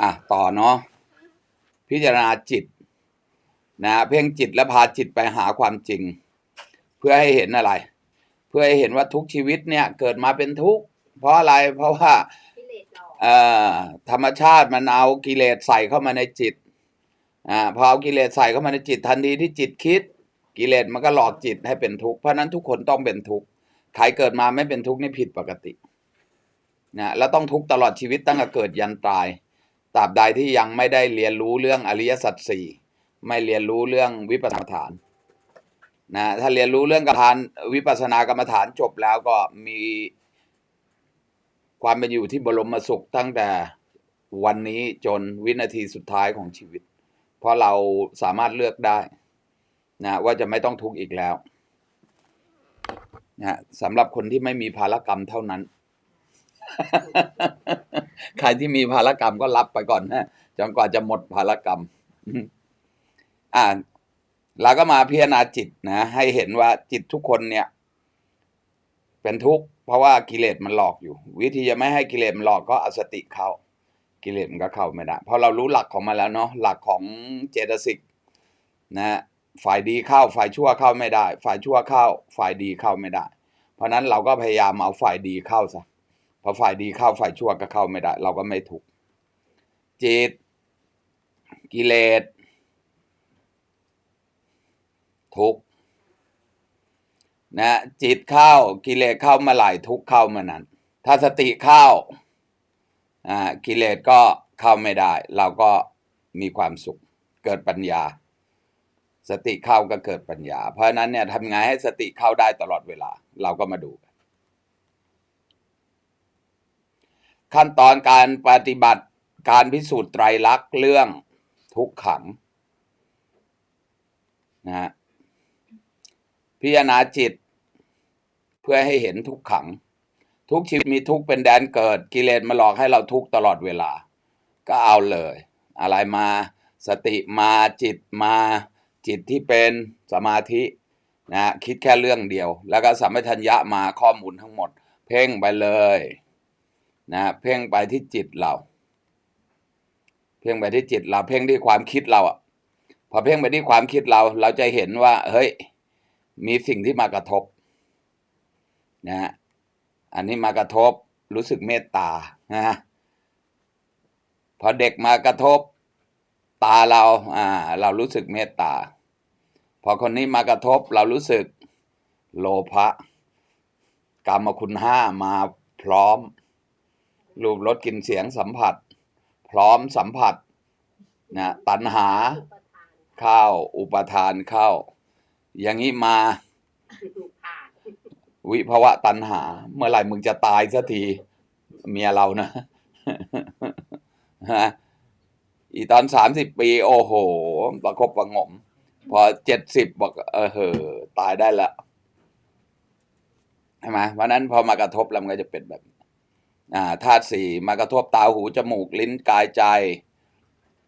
อะต่อเนาะพิจารณาจิต นะเพ่งจิตและพาจิตไปหาความจริง เพื่อให้เห็นอะไร เพื่อให้เห็นว่าทุกชีวิตเนี่ย เกิดมาเป็นทุกข์เพราะอะไรเพราะว่ากิเลสหลอกเอ่อธรรมชาติมันเอากิเลสใส่เข้ามาในจิตอ่าพอเอากิเลสใส่เข้ามาในจิตทันทีที่จิตคิด กิเลสมันก็หลอกจิตให้เป็นทุกข์เพราะฉะนั้นทุกคนต้องเป็นทุกข์ใครเกิดมาไม่เป็นทุกข์นี่ผิดปกตินะแล้วต้องทุกข์ตลอดชีวิตตั้งแต่เกิดยันตาย ตราบใดที่ยังไม่ได้เรียนรู้เรื่องอริยสัจสี่ไม่เรียนรู้เรื่องวิปัสสนาฐานนะถ้าเรียนรู้เรื่องกรรมฐานวิปัสสนากรรมฐานจบแล้วก็มีความเป็นอยู่ที่บรมสุขตั้งแต่วันนี้จนวินาทีสุดท้ายของชีวิต เพราะเราสามารถเลือกได้นะว่าจะไม่ต้องทุกข์อีกแล้วนะสำหรับคนที่ไม่มีภารกรรมเท่านั้น ใครที่มีภารกรรมก็รับไปก่อนนะจนกว่าจะหมดภารกรรม อ่าเราก็มาพิจารณาจิตนะให้เห็นว่าจิตทุกคนเนี่ย เป็นทุกข์เพราะว่ากิเลสมันหลอกอยู่ วิธีจะไม่ให้กิเลสมันหลอกก็เอาสติเข้ากิเลสมันก็เข้าไม่ได้เพราะเรารู้หลักของมันแล้วเนาะหลักของเจตสิกนะฝ่ายดีเข้าฝ่ายชั่วเข้าไม่ได้ ฝ่ายชั่วเข้า ฝ่ายดีเข้าไม่ได้ เพราะนั้นเราก็พยายามเอาฝ่ายดีเข้าซะ พอฝ่ายดีเข้าฝ่ายชั่วก็เข้าไม่ได้ เราก็ไม่ถูก จิต กิเลสทุกนะจิตเข้ากิเลสเข้ามาไหลทุกเข้ามานั้น ถ้าสติเข้าอ่ากิเลสก็เข้าไม่ได้ เราก็มีความสุขเกิดปัญญา สติเข้าก็เกิดปัญญา เพราะฉะนั้นเนี่ยทำไงให้สติเข้าได้ตลอดเวลา เราก็มาดูกัน ขั้นตอนการปฏิบัติการพิสูจน์ไตรลักษณ์เรื่องทุกขังนะฮะพิจารณาจิต เพื่อให้เห็นทุกขัง ทุกชีวิตมีทุกเป็นแดนเกิด กิเลสมาหลอกให้เราทุกตลอดเวลา ก็เอาเลย อะไรมาสติมาจิตมาจิตที่เป็นสมาธินะคิดแค่เรื่องเดียว แล้วก็สัมปชัญญะมาข้อมูลทั้งหมด เพ่งไปเลย นะเพ่งไปที่จิตเรา เพ่งไปที่จิตเราเพ่งที่ความคิดเราอะพอเพ่งไปที่ความคิดเรา เราจะเห็นว่า เฮ้ย มีสิ่งที่มากระทบนะฮะอันนี้มากระทบรู้สึกเมตตานะฮะพอเด็กมากระทบตาเราอ่าเรารู้สึกเมตตา พอคนนี้มากระทบเรารู้สึกโลภะกรรมคุณห้ามาพร้อม รูปรสกลิ่นเสียงสัมผัส พร้อมสัมผัสนะตัณหาเข้าอุปทานเข้า อย่างนี้มา วิภวะตัณหา เมื่อไหร่มึงจะตายสักทีเมียเรานะฮะอีตอนสามสิบปี โอ้โห ประคบประงม พอเจ็ดสิบบอกเออเหอตายได้ละใช่ไหมเพราะนั้นพอมากระทบแล้วมันก็จะเป็นแบบ ธาตุสี่มากระทบตาหูจมูกลิ้นกายใจ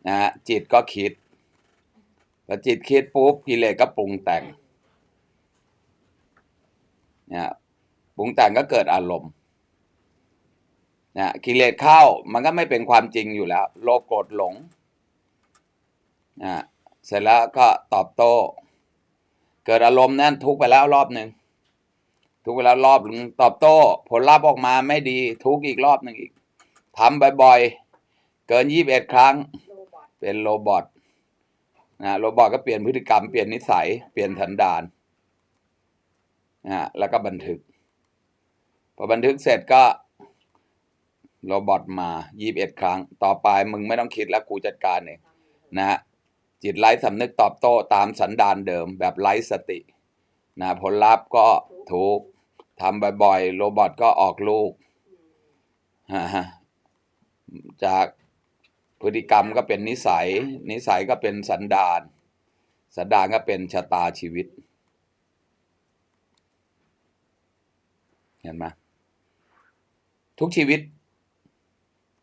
นะฮะจิตก็คิดพอจิตคิดปุ๊บกิเลสก็ปรุงแต่งนี่ยปรุงแต่งก็เกิดอารมณ์นี่ยกิเลสเข้ามันก็ไม่เป็นความจริงอยู่แล้ว โลภโกรธหลงนะเสร็จแล้วก็ตอบโต้ เกิดอารมณ์นั่นทุกไปแล้วรอบหนึ่ง ทุกข์ไปแล้วรอบหนึ่งตอบโต้ ผลลัพธ์ออกมาไม่ดีทุกอีกรอบหนึ่งอีกทำบ่อยๆ เกินยี่บเอ็ดครั้ง เป็นโรบอทนะโรบอทก็เปลี่ยนพฤติกรรมเปลี่ยนนิสัย เปลี่ยนสันดานนะแล้วก็บันทึก พอบันทึกเสร็จก็โรบอทมายี่บเอ็ดครั้ง ต่อไปมึงไม่ต้องคิดแล้วกูจัดการเองนะฮะจิตไร้สำนึกตอบโต้ตามสันดานเดิมแบบไร้สติ นะผลลัพธ์ก็ถูก ทำบ่อยๆ โรบอทก็ออกลูกอืมฮะจากพฤติกรรมก็เป็นนิสัย นิสัยก็เป็นสันดาน สันดานก็เป็นชะตาชีวิต เห็นไหมทุกชีวิต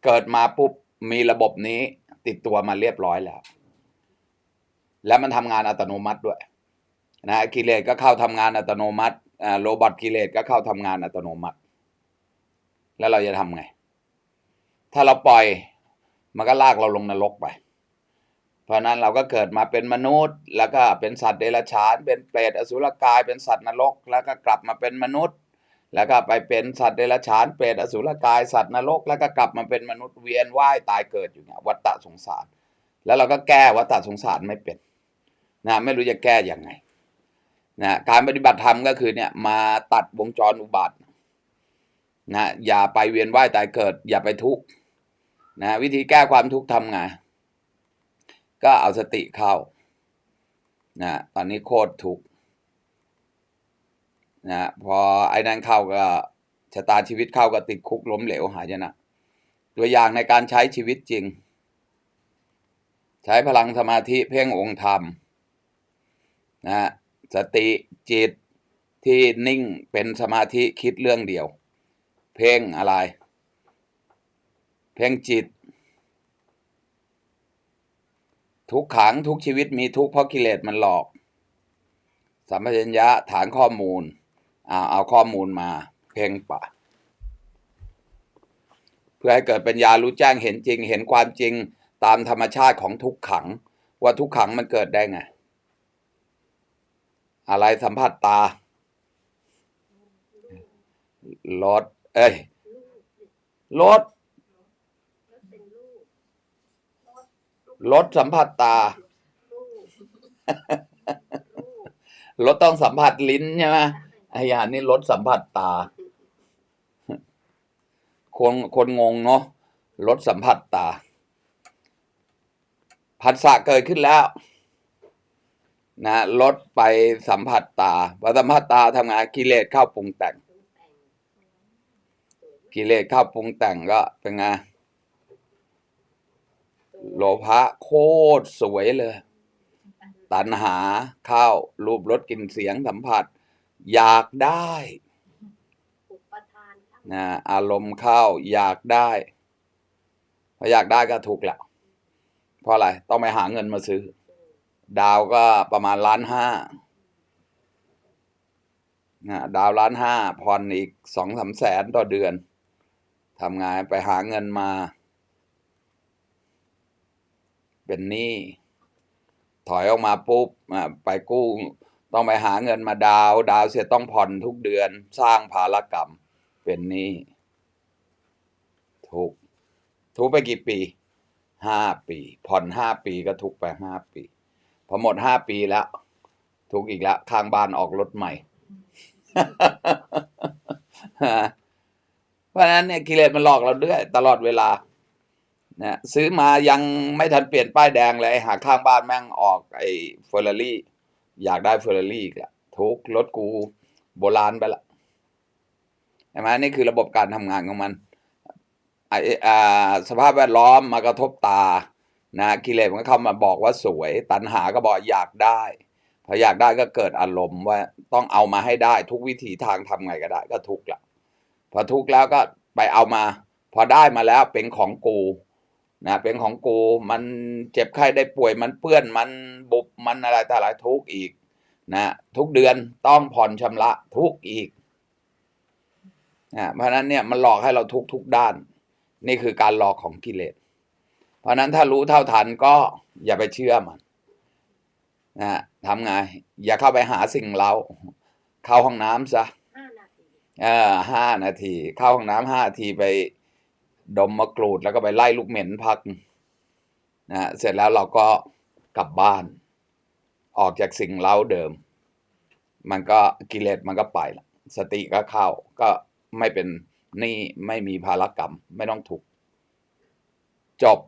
เกิดมาปุ๊บมีระบบนี้ ติดตัวมาเรียบร้อยแล้ว แล้วมันทำงานอัตโนมัติด้วยนะกิเลสก็เข้าทำงานอัตโนมัติอ่า โรบอทกิเลสก็เข้าทำงานอัตโนมัติ แล้วเราจะทำไง ถ้าเราปล่อยมันก็ลากเราลงนรกไป เพราะนั้นเราก็เกิดมาเป็นมนุษย์ แล้วก็เป็นสัตว์เดรัจฉาน เป็นเปรตอสุรกาย เป็นสัตว์นรก แล้วก็กลับมาเป็นมนุษย์ แล้วก็ไปเป็นสัตว์เดรัจฉาน เปรตอสุรกาย สัตว์นรก แล้วก็กลับมาเป็นมนุษย์เวียนว่ายตายเกิดอยู่เนี่ยวัฏฏะสงสาร แล้วเราก็แก้วัฏฏะสงสารไม่เป็นนะไม่รู้จะแก้ยังไง นะการปฏิบัติธรรมก็คือเนี่ยมาตัดวงจรอุบัตินะอย่าไปเวียนว่ายตายเกิด อย่าไปทุกข์นะวิธีแก้ความทุกข์ทำไงก็เอาสติเข้านะตอนนี้โคตรทุกข์นะพอไอ้นั้นเข้าก็ชะตาชีวิตเข้าก็ติดคุกล้มเหลวหายนะตัวอย่างในการใช้ชีวิตจริง ใช้พลังสมาธิเพ่งองค์ธรรมนะ สติจิตที่นิ่งเป็นสมาธิคิดเรื่องเดียว เพ่งอะไร เพ่งจิต ทุกขังทุกชีวิตมีทุกเพราะกิเลสมันหลอกสัมปชัญญะฐานข้อมูลเอาเอาข้อมูลมา เพ่งปะ เพื่อให้เกิดปัญญารู้แจ้งเห็นจริง เห็นความจริงตามธรรมชาติของทุกขัง ว่าทุกขังมันเกิดได้ไง อะไรสัมผัสตารถเอ้ยลูกรถรถเป็นลูกรถรถสัมผัสตาลูกลูกรถต้องสัมผัสลิ้นใช่ไหมไอ้ยานนี่รถสัมผัสตา คนคนงงเนาะรถสัมผัสตา ผัสสะเกิดขึ้นแล้ว นะรถไปสัมผัสตาพอสัมผัสตาทำงานกิเลสเข้าปรุงแต่ง กิเลสเข้าปรุงแต่งก็เป็นไงโลภะโคตรสวยเลย ตัณหาเข้ารูปรสกลิ่นเสียงสัมผัส อยากได้นะอารมณ์เข้าอยากได้พออยากได้ก็ถูกแหละเพราะอะไร ต้องไปหาเงินมาซื้อ ดาวก็ประมาณล้านห้าดาวล้านห้าผ่อนอีกสองสามแสนต่อเดือนทำงานไปหาเงินมา เป็นหนี้ถอยออกมาปุ๊บไปกู้ต้องไปหาเงินมาดาวดาวเสร็จต้องผ่อนทุกเดือนสร้างภารกรรม เป็นหนี้ทุกทุกไปกี่ปีห้าปี ผ่อนห้าปีก็ทุกไปห้าปี พอหมดห้าปีแล้วทุกอีกแล้วข้างบ้านออกรถใหม่ เพราะนั้นเนี่ยกิเลสมันหลอกเราด้วย ตลอดเวลานะซื้อมายังไม่ทันเปลี่ยนป้ายแดงเลยหาข้างบ้านแม่งออกไอ้เฟอร์รารี่ อยากได้เฟอร์รารี่อีกละทุกรถกูโบราณไปละใช่ไหมนี่คือระบบการทำงานของมันไอ้อ่าสภาพแวดล้อมมากระทบตา นะกิเลสมันก็เข้ามาบอกว่าสวย ตัณหาก็บอกอยากได้พออยากได้ก็เกิดอารมณ์ว่าต้องเอามาให้ได้ทุกวิถีทางทำไงก็ได้ ก็ทุกข์ละพอทุกข์แล้วก็ไปเอามา พอได้มาแล้วเป็นของกูนะเป็นของกูมันเจ็บไข้ได้ป่วยมันเปื้อนมันบุบมันอะไรต่ออะไรทุกข์อีกนะทุกเดือนต้องผ่อนชำระทุกข์อีกนะเพราะนั้นเนี่ยมันหลอกให้เราทุกทุกด้าน นี่คือการหลอกของกิเลส เพราะฉะนั้นถ้ารู้เท่าทันก็อย่าไปเชื่อมันนะทำไง อย่าเข้าไปหาสิ่งเราเข้าห้องน้ำซะห้านาทีเออห้านาที เข้าห้องน้ำห้านาทีไปดมมะกรูดแล้วก็ไปไล่ลูกเหม็นพักนะเสร็จแล้วเราก็กลับบ้าน ออกจากสิ่งเล้าเดิม มันก็กิเลสมันก็ไปละสติก็เข้าก็ไม่เป็นหนี่ไม่มีภารกรรม ไม่ต้องถูกข์จบ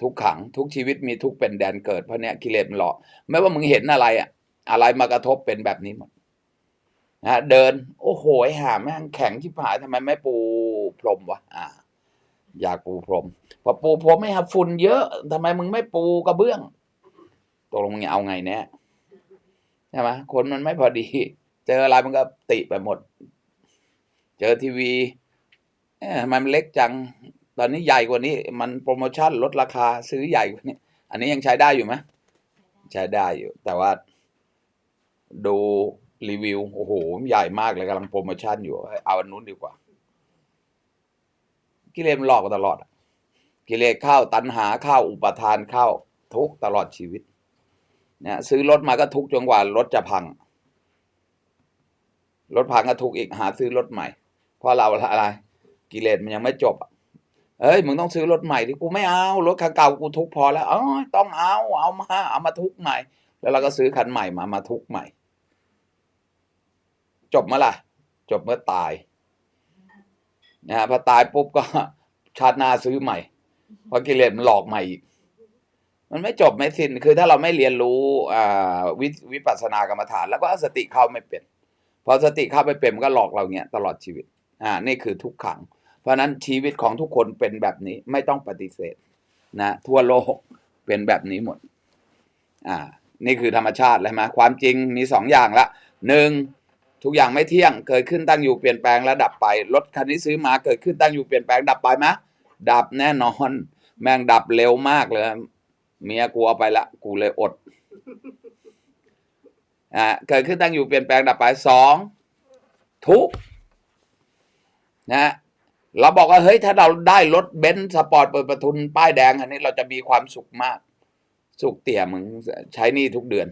ทุกขังทุกชีวิตมีทุกเป็นแดนเกิดเพราะเนี้ยกิเลสมันหลอกไม่ว่ามึงเห็นอะไรอะอะไรมากระทบเป็นแบบนี้หมดนะเดิน โอ้โหหาแม่งแข็งชิบหายทำไมไม่ปูพรมวะอ่า อยากปูพรมพอปูพรมไม่หับฝุ่นเยอะทำไมมึงไม่ปูกระเบื้องตกลงมึงจะเอาไงแน่ใช่ไหมคนมันไม่พอดี เจออะไรมันก็ติไปหมด เจอทีวีเอ๊ะทำไมมันเล็กจัง ตอนนี้ใหญ่กว่านี้มันโปรโมชั่นลดราคาซื้อใหญ่กว่านี้อันนี้ยังใช้ได้อยู่ไหมใช้ได้อยู่ แต่ว่าดูรีวิว โอ้โห ใหญ่มากเลยกำลังโปรโมชั่นอยู่ เอาอันนู้นดีกว่า กิเลสมันหลอกตลอด กิเลสเข้าตัณหาเข้าอุปทานเข้าทุกตลอดชีวิตเนี่ยซื้อรถมาก็ทุกจนกว่ารถจะพัง รถพังก็ทุกอีกหาซื้อรถใหม่ เพราะเราอะไร กิเลสมันยังไม่จบอะ เอ้ยมึงต้องซื้อรถใหม่ที่กูไม่เอารถคันเก่ากูทุกพอแล้วเอ๋อต้องเอาเอามาเอามาทุกใหม่ แล้วเราก็ซื้อคันใหม่มามาทุกใหม่ จบเมื่อไหร่จบเมื่อตายนะฮะพอตายปุ๊บก็ชาติหน้าซื้อใหม่เพราะกิเลสมันหลอกใหม่อีกมันไม่จบไม่สิ้นคือถ้าเราไม่เรียนรู้อ่าวิวิปัสสนากรรมฐาน แล้วก็สติเข้าไม่เป็นพอสติเข้าไม่เป็นมันก็หลอกเราเนี้ยตลอดชีวิตอ่านี่คือทุกขัง ราะนั้นชีวิตของทุกคนเป็นแบบนี้ไม่ต้องปฏิเสธนะทั่วโลกเป็นแบบนี้หมด อ่า นี่คือธรรมชาติเลยไหมความจริงมีสองอย่างละหนึ่งทุกอย่างไม่เที่ยงเกิดขึ้นตั้งอยู่เปลี่ยนแปลงแล้วดับไปรถคันนี้ซื้อมาเกิดขึ้นตั้งอยู่เปลี่ยนแปลงดับไปไหมดับแน่นอน แม่งดับเร็วมากเลยเมียกูเอาไปละกูเลยอดอ่าเกิดขึ้นตั้งอยู่เปลี่ยนแปลงดับไปสองทุกนะ เราบอกว่าเฮ้ยถ้าเราได้รถเบนซ์สปอร์ตเปิดประทุนป้ายแดง อันนี้เราจะมีความสุขมาก สุขเตี่ยมึงใช้นี่ทุกเดือน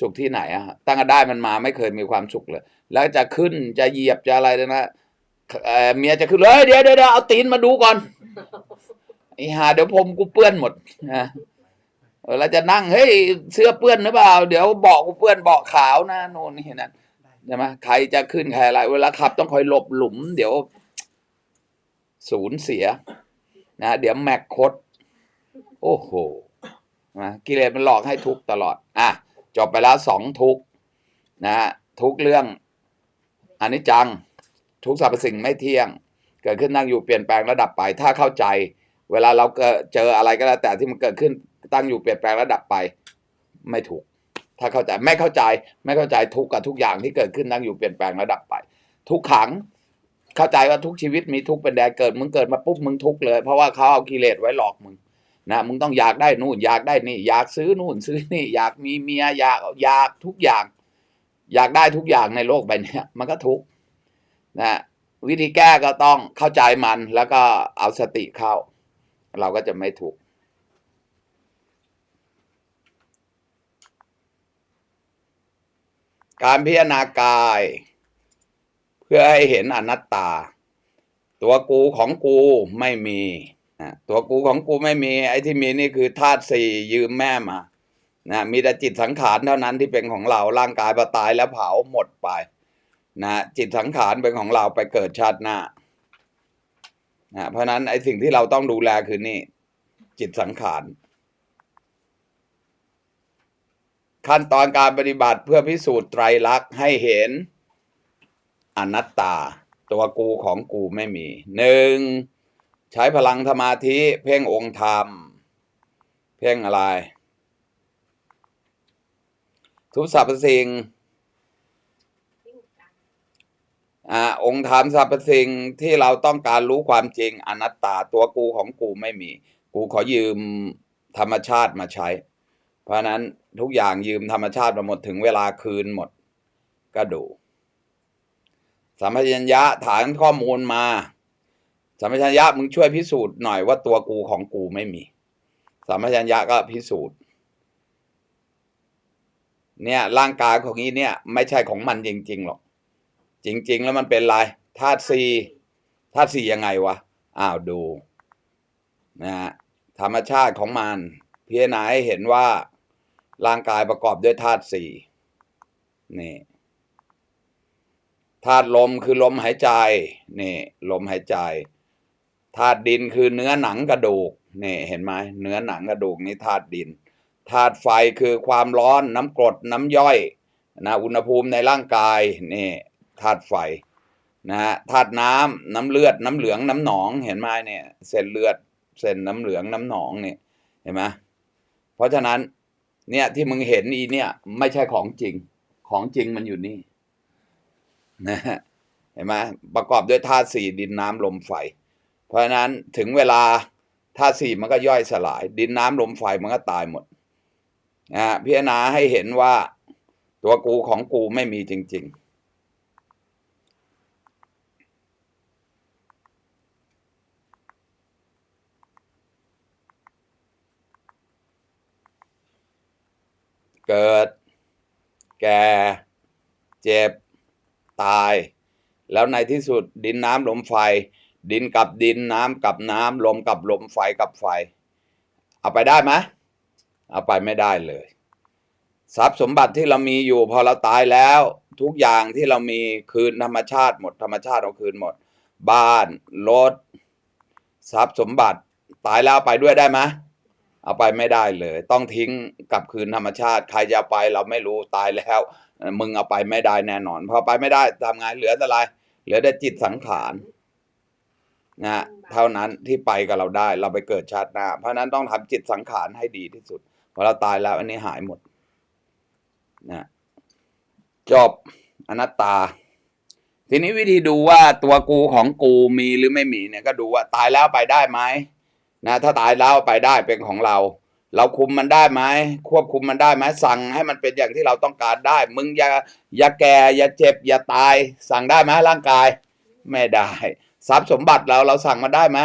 สุขที่ไหนอะตั้งแต่ได้มันมาไม่เคยมีความสุขเลย แล้วจะขึ้นจะเหยียบจะอะไรเลยนะเออเมียจะขึ้นเลยเดี๋ยวเดี๋ยวเอาตีนมาดูก่อนไอ้หาเดี๋ยวผมกูเปื้อนหมดนะเออแล้วจะนั่งเฮ้ยเสื้อเปื้อนหรือเปล่า เดี๋ยวเบาะกูเปื้อนเบาะขาวนะโน่นนี่นั่นใช่ไหมใครจะขึ้นใครอะไร เวลาขับต้องคอยหลบหลุม เดี๋ยว ศูนย์เสียนะเดี๋ยวแม็กคดโอ้โหนะกิเลสมันหลอกให้ทุกตลอด อะ จบไปแล้วสองทุกนะทุกเรื่องอันิจจังทุกสรรพสิ่งไม่เที่ยง เกิดขึ้นตั้งอยู่เปลี่ยนแปลงระดับไป ถ้าเข้าใจ เวลาเราเจออะไรก็แล้วแต่ที่มันเกิดขึ้นตั้งอยู่เปลี่ยนแปลงระดับไป ไม่ถูก ถ้าเข้าใจไม่เข้าใจไม่เข้าใจทุกข์กับทุกอย่างที่เกิดขึ้นตั้งอยู่เปลี่ยนแปลงระดับไป ทุกขัง เข้าใจว่าทุกชีวิตมีทุกเป็นแดนเกิด มึงเกิดมาปุ๊บมึงทุกเลย เพราะว่าเขาเอากิเลสไว้หลอกมึงนะมึงต้องอยากได้นู่นอยากได้นี่ อยากซื้อนู่นซื้อนี่ อยากมีเมียอยากอยากทุกอย่าง อยากได้ทุกอย่างในโลกใบนี้มันก็ทุกนะวิธีแก้ก็ต้องเข้าใจมันแล้วก็เอาสติเข้า เราก็จะไม่ทุกข์การพิจารณากาย เพื่อให้เห็นอนัตตา ตัวกูของกูไม่มีนะตัวกูของกูไม่มี ไอ้ที่มีนี่คือธาตุสี่ยืมแม่มานะมีแต่จิตสังขารเท่านั้นที่เป็นของเราร่างกายพอตายแล้วเผาหมดไปนะจิตสังขารเป็นของเราไปเกิดชาติหน้านะเพราะฉะนั้นไอ้สิ่งที่เราต้องดูแลคือนี่ จิตสังขาร ขั้นตอนการปฏิบัติเพื่อพิสูจน์ไตรลักษณ์ให้เห็น อนัตตา ตัวกูของกูไม่มีหนึ่งใช้พลังธรรมาธิเพ่งองค์ธรรม เพ่งอะไร ทุกสรรพสิ่งอ่าองค์ธรรมสรรพสิ่งที่เราต้องการรู้ความจริงอนัตตาตัวกูของกูไม่มี กูขอยืมธรรมชาติมาใช้ เพราะนั้นทุกอย่างยืมธรรมชาติมาหมดถึงเวลาคืนหมด ก็ดู สัมปชัญญะฐานข้อมูลมาสัมปชัญญะมึงช่วยพิสูจน์หน่อยว่าตัวกูของกูไม่มีสัมปชัญญะก็พิสูจน์ เนี่ยร่างกายของนี้เนี่ย ไม่ใช่ของมันจริง ๆ หรอก จริง ๆ แล้วมันเป็นไรธาตุสี่ธาตุสี่ยังไงวะอ้าวดูนะฮะธรรมชาติของมันพิจารณาให้เห็นว่าร่างกายประกอบด้วยธาตุสี่นี่ ธาตุลมคือลมหายใจนี่ลมหายใจธาตุดินคือเนื้อหนังกระดูกนี่เห็นไหมเนื้อหนังกระดูกนี่ธาตุดินธาตุไฟคือความร้อนน้ำกรดน้ำย่อยนะอุณหภูมิในร่างกายนี่ธาตุไฟนะฮะธาตุน้ำน้ำเลือดน้ำเหลืองน้ำหนองเห็นไหมเนี่ยเส้นเลือดเส้นน้ำเหลืองน้ำหนองเนี่ยเห็นไหมเพราะฉะนั้นเนี่ยที่มึงเห็นอีเนี่ยไม่ใช่ของจริงของจริงมันอยู่นี่ นะเห็นไหมประกอบด้วยธาตุสี่ดินน้ำลมไฟ เพราะฉะนั้นถึงเวลาธาตุสี่มันก็ย่อยสลาย ดินน้ำลมไฟมันก็ตายหมดนะฮะพิจารณาให้เห็นว่าตัวกูของกูไม่มีจริง ๆเกิด แก่ เจ็บ ตาย แล้วในที่สุดดินน้ำลมไฟ ดินกับดินน้ำกับน้ำลมกับลมไฟกับไฟ เอาไปได้ไหมเอาไปไม่ได้เลย ทรัพย์สมบัติที่เรามีอยู่พอเราตายแล้ว ทุกอย่างที่เรามีคืนธรรมชาติหมดธรรมชาติเอาคืนหมด บ้านรถทรัพย์สมบัติตายแล้วไปด้วยได้ไหมเอาไปไม่ได้เลย ต้องทิ้งกลับคืนธรรมชาติ ใครจะไปเราไม่รู้ตายแล้ว มึงเอาไปไม่ได้แน่นอน พอไปไม่ได้ทำไงเหลือแต่อะไรเหลือแต่จิตสังขารนะเท่านั้นที่ไปกับเราได้เราไปเกิดชาติหน้า เพราะฉะนั้นต้องทำจิตสังขารให้ดีที่สุดพอเราตายแล้ว อันนี้หายหมดนะจบอนัตตา ทีนี้วิธีดูว่าตัวกูของกูมีหรือไม่มีเนี่ยก็ดูว่าตายแล้วไปได้ไหมนะถ้าตายแล้วไปได้เป็นของเรา เราคุมมันได้ไหมควบคุมมันได้ไหมสั่งให้มันเป็นอย่างที่เราต้องการได้ มึงอย่าอย่าแก่อย่าเจ็บ อย่าตาย สั่งได้ไหมร่างกาย ไม่ได้ทรัพย์สมบัติเราเราสั่งมันได้ไหม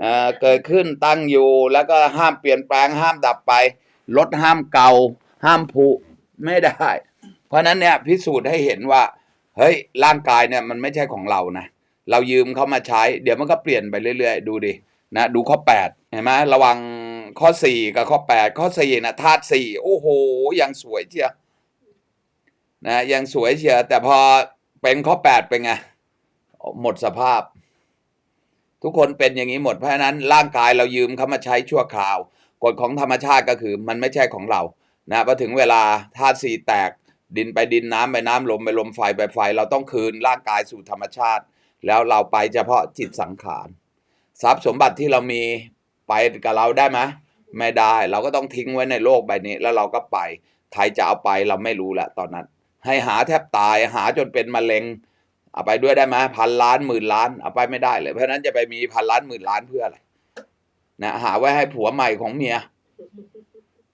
เอ่อเกิดขึ้นตั้งอยู่แล้วก็ห้ามเปลี่ยนแปลงห้ามดับไปลดห้ามเก่า ห้ามผุไม่ได้ เพราะฉะนั้นเนี่ยพิสูจน์ให้เห็นว่า เฮ้ยร่างกายเนี่ยมันไม่ใช่ของเรานะเรายืมเขามาใช้ เดี๋ยวมันก็เปลี่ยนไปเรื่อย ๆ ดูดินะดูข้อแปดเห็นไหมระวัง ข้อสี่กับข้อแปดข้อสี่นะธาตุสี่โอ้โห ยังสวยเชียวนะยังสวยเชียวแต่พอเป็นข้อแปดเป็นไงหมดสภาพ ทุกคนเป็นอย่างนี้หมดเพราะฉะนั้นร่างกายเรายืมเขามาใช้ชั่วคราว กฎของธรรมชาติก็คือ มันไม่ใช่ของเรานะพอถึงเวลาธาตุสี่แตกดินไปดินน้ำไปน้ำลมไปลมไฟไปไฟ เราต้องคืนร่างกายสู่ธรรมชาติ แล้วเราไปเฉพาะจิตสังขารทรัพย์สมบัติที่เรามีไปกับเราได้ไหม ไม่ได้ เราก็ต้องทิ้งไว้ในโลกใบนี้ แล้วเราก็ไปใครจะเอาไปเราไม่รู้ละตอนนั้น ให้หาแทบตายหาจนเป็นมะเร็ง เอาไปด้วยได้ไหมพันล้านหมื่นล้านเอาไปไม่ได้เลย เพราะนั้นจะไปมีพันล้านหมื่นล้านเพื่ออะไรนะหาไว้ให้ผัวใหม่ของเมีย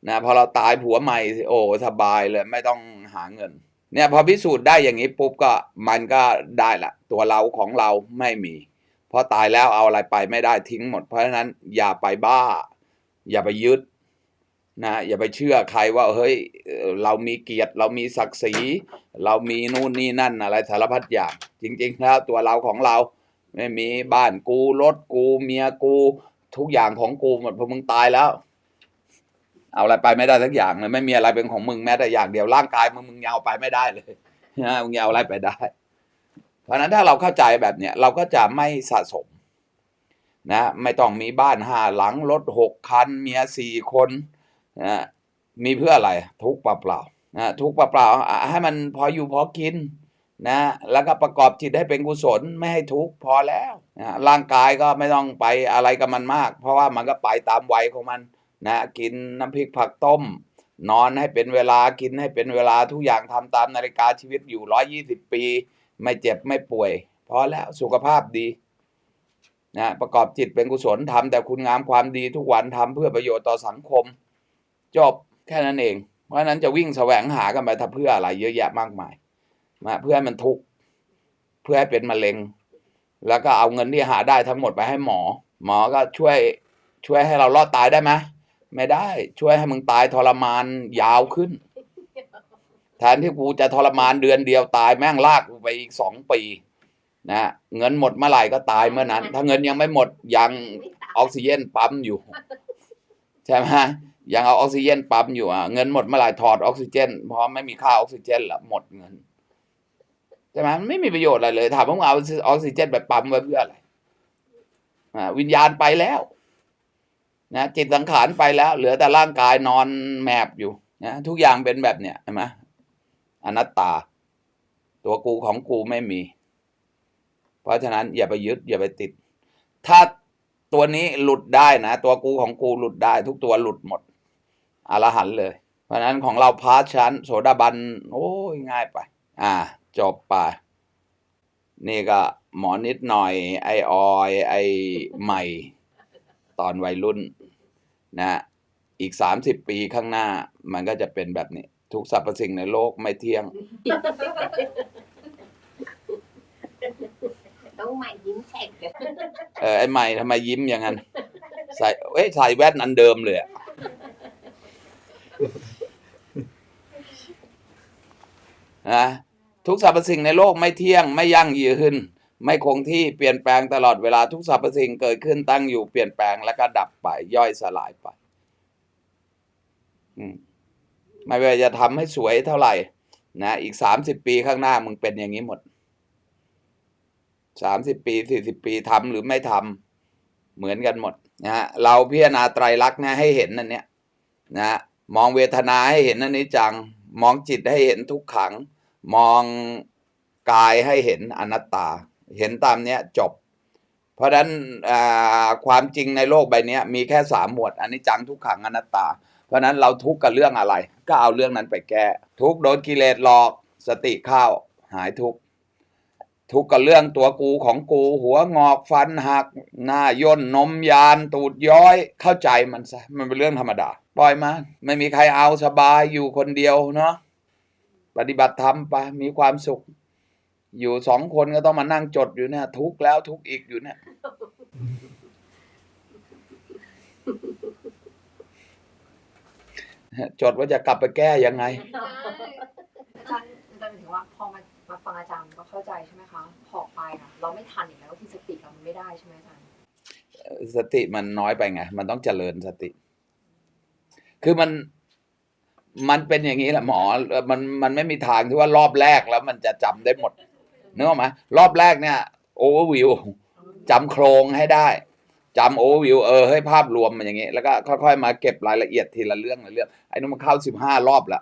นะพอเราตายผัวใหม่โอ้สบายเลยไม่ต้องหาเงิน เนี่ยพอพิสูจน์ได้อย่างนี้ปุ๊บก็มันก็ได้ละตัวเราของเราไม่มีพอตายแล้วเอาอะไรไปไม่ได้ทิ้งหมด เพราะฉะนั้นอย่าไปบ้า อย่าไปยึดนะอย่าไปเชื่อใครว่าเฮ้ยเรามีเกียรติเรามีศักดิ์ศรี เรามีนู่นนี่นั่นอะไรสารพัดอย่างจริงๆแล้วตัวเราของเราไม่มีบ้านกูรถกูเมียกูทุกอย่างของกูหมดพอมึงตายแล้ว เอาอะไรไปไม่ได้สักอย่างเลยไม่มีอะไรเป็นของมึงแม้แต่อย่างเดียวร่างกายมึงมึงยังเอาไปไม่ได้เลยนะมึงยังเอาอะไรไปได้ เพราะฉะนั้นถ้าเราเข้าใจแบบเนี้ยเราก็จะไม่สะสม นะไม่ต้องมีบ้านห้าหลังรถหกคัน เมียสี่คนนะมีเพื่ออะไรทุกข์เปล่าๆนะทุกข์เปล่าๆให้มันพออยู่พอกินนะแล้วก็ประกอบจิตให้เป็นกุศลไม่ให้ทุกข์พอแล้วนะร่างกายก็ไม่ต้องไปอะไรกับมันมาก เพราะว่ามันก็ไปตามวัยของมันนะกินน้ำพริกผักต้ม นอนให้เป็นเวลากินให้เป็นเวลาทุกอย่างทำตามนาฬิกาชีวิตอยู่ร้อยี่สิบปี ไม่เจ็บไม่ป่วย พอแล้วสุขภาพดี นะประกอบจิตเป็นกุศลทำแต่คุณงามความดีทุกวันทำเพื่อประโยชน์ต่อสังคม จบแค่นั้นเอง เพราะฉะนั้นจะวิ่งแสวงหากันไปทำเพื่ออะไรเยอะแยะมากมายมาเพื่อให้มันทุกข์เพื่อให้เป็นมะเร็ง แล้วก็เอาเงินที่หาได้ทั้งหมดไปให้หมอ หมอก็ช่วยช่วยให้เรารอดตายได้ไหมไม่ได้ช่วยให้มึงตายทรมานยาวขึ้น แทนที่กูจะทรมานเดือนเดียวตายแม่งลากกูไปอีกสองปี นะเงินหมดเมื่อไหร่ก็ตายเมื่อนั้น ถ้าเงินยังไม่หมดยังออกซิเจนปั๊มอยู่ใช่ไหมยังเอาออกซิเจนปั๊มอยู่อะเงินหมดเมื่อไหร่ถอดออกซิเจนเพราะไม่มีค่าออกซิเจนละหมดเงินใช่ไหมมันไม่มีประโยชน์อะไรเลยถามว่ามึงเอาออกซิเจนไปปั๊มไว้เพื่ออะไรอ่าวิญญาณไปแล้วนะจิตสังขารไปแล้ว เหลือแต่ร่างกายนอนแมบอยู่นะทุกอย่างเป็นแบบเนี้ยเห็นไหมอนัตตา ตัวกูของกูไม่มี เพราะฉะนั้นอย่าไปยึดอย่าไปติด ถ้าตัวนี้หลุดได้นะ ตัวกูของกูหลุดได้ ทุกตัวหลุดหมดอรหันเลย เพราะฉะนั้นของเราพาร์ทชั้น โสดาบัน โอ้ยง่ายไป อ่า จบไป นี่ก็หมอนิดหน่อย ไอออย ไอใหม่ ตอนวัยรุ่น นะ อีกสามสิบปีข้างหน้า มันก็จะเป็นแบบนี้ ทุกสรรพสิ่งในโลกไม่เที่ยง ต้องใหม่ยิ้มแฉกเลยเออไอใหม่ทำไมยิ้มอย่างนั้นใส่เอ้ยใส่แว่นอันเดิมเลยอะนะทุกสรรพสิ่งในโลกไม่เที่ยงไม่ยั่งยืน ไม่คงที่เปลี่ยนแปลงตลอดเวลาทุกสรรพสิ่งเกิดขึ้นตั้งอยู่เปลี่ยนแปลงแล้วก็ดับไป ย่อยสลายไปอืมไม่ว่าจะทำให้สวยเท่าไหร่ นะ อีกสามสิบปีข้างหน้ามึงเป็นอย่างนี้หมด สามสิบปีสี่สิบปีทำหรือไม่ทำเหมือนกันหมดนะฮะเราพิจารณาไตรลักษณ์นะให้เห็นนั่นเนี้ยนะฮะมองเวทนาให้เห็นนั่นนี้จัง มองจิตให้เห็นทุกขัง มองกายให้เห็นอนัตตา เห็นตามเนี้ยจบ เพราะฉะนั้นความจริงในโลกใบนี้มีแค่สามหมวดอันนี้จังทุกขังอนัตตา เพราะฉะนั้นเราทุกข์กับเรื่องอะไร ก็เอาเรื่องนั้นไปแก้ ทุกข์โดนกิเลสหลอก สติเข้าหายทุกข์ ทุกข์กับเรื่องตัวกูของกู หัวงอกฟันหัก หน้าย่นนมยาน ตูดย้อย เข้าใจมันซะมันเป็นเรื่องธรรมดา ปล่อยมันไม่มีใครเอาสบายอยู่คนเดียวเนาะปฏิบัติธรรมไปมีความสุข อยู่สองคนก็ต้องมานั่งจดอยู่เนี่ยทุกข์แล้วทุกข์อีกอยู่เนี่ยจดว่าจะกลับไปแก้ยังไงอาจารย์อาจารย์หมายถึงว่าพอมา มาฟังอาจารย์ก็เข้าใจใช่ไหมคะพอไปอะเราไม่ทันอีกแล้วคือสติเรามันไม่ได้ใช่ไหมอาจารย์สติมันน้อยไปไง มันต้องเจริญสติ คือมันมันเป็นอย่างนี้แหละหมอ มันมันไม่มีทางที่ว่ารอบแรกแล้วมันจะจำได้หมดนึกออกไหมรอบแรกเนี่ยโอเวอร์วิวจำโครงให้ได้จำโอเวอร์วิวเออให้ภาพรวมมันอย่างนี้ แล้วก็ค่อยๆมาเก็บรายละเอียดทีละเรื่องละเรื่องไอ้นู้นมันเข้าสิบห้ารอบละ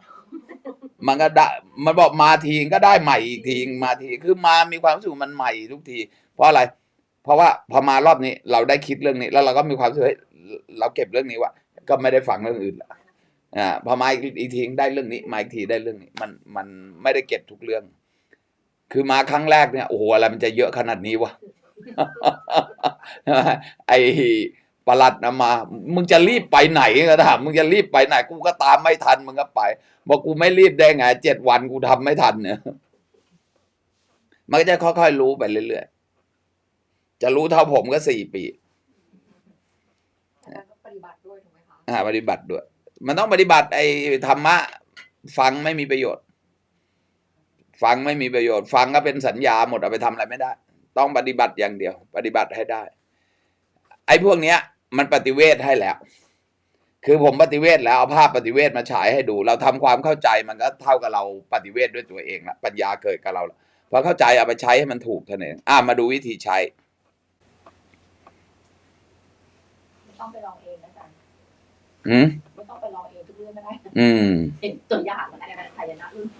มันก็ได้มันบอกมาทีก็ได้ใหม่อีกทีมาทีคือมามีความรู้สึกมันใหม่ทุกที เพราะอะไร เพราะว่าพอมารอบนี้เราได้คิดเรื่องนี้ แล้วเราก็มีความรู้สึกเฮ้ยเราเก็บเรื่องนี้ว่าก็ไม่ได้ฟังเรื่องอื่นละอ่าพอมาอีกอีกทีได้เรื่องนี้มาอีกทีได้เรื่องนี้ มันมันไม่ได้เก็บทุกเรื่อง คือมาครั้งแรกเนี่ยโอ้โหอะไรมันจะเยอะขนาดนี้วะไอ ประหลัดนะมา มึงจะรีบไปไหนก็ถามมึงจะรีบไปไหน กูก็ตามไม่ทันมึงก็ไปบอกกูไม่รีบได้ไงเจ็ดวันกูทำไม่ทันเนี่ยมันก็จะค่อยๆรู้ไปเรื่อยๆจะรู้เท่าผมก็สี่ปีอาจารย์ก็ปฏิบัติด้วยถูกไหมคะอ่าปฏิบัติด้วย มันต้องปฏิบัติไอ้ธรรมะ ฟังไม่มีประโยชน์ ฟังไม่มีประโยชน์ ฟังก็เป็นสัญญาหมดเอาไปทำอะไรไม่ได้ ต้องปฏิบัติอย่างเดียว ปฏิบัติให้ได้ ไอ้พวกเนี้ย มันปฏิเวทให้แล้ว คือผมปฏิเวทแล้วเอาภาพปฏิเวทมาฉายให้ดู เราทำความเข้าใจมันก็เท่ากับเราปฏิเวทด้วยตัวเองละปัญญาเกิดกับเราละพอเข้าใจเอาไปใช้ให้มันถูกเท่านั้นเองอ่ามาดูวิธีใช้ไม่ต้องไปลองเองนะอาจารย์อืมไม่ต้องไปลองเองทุกเรื่องก็ได้อืมเห็นตัวอย่างมันอะไรนะขายนะรุ่นพี่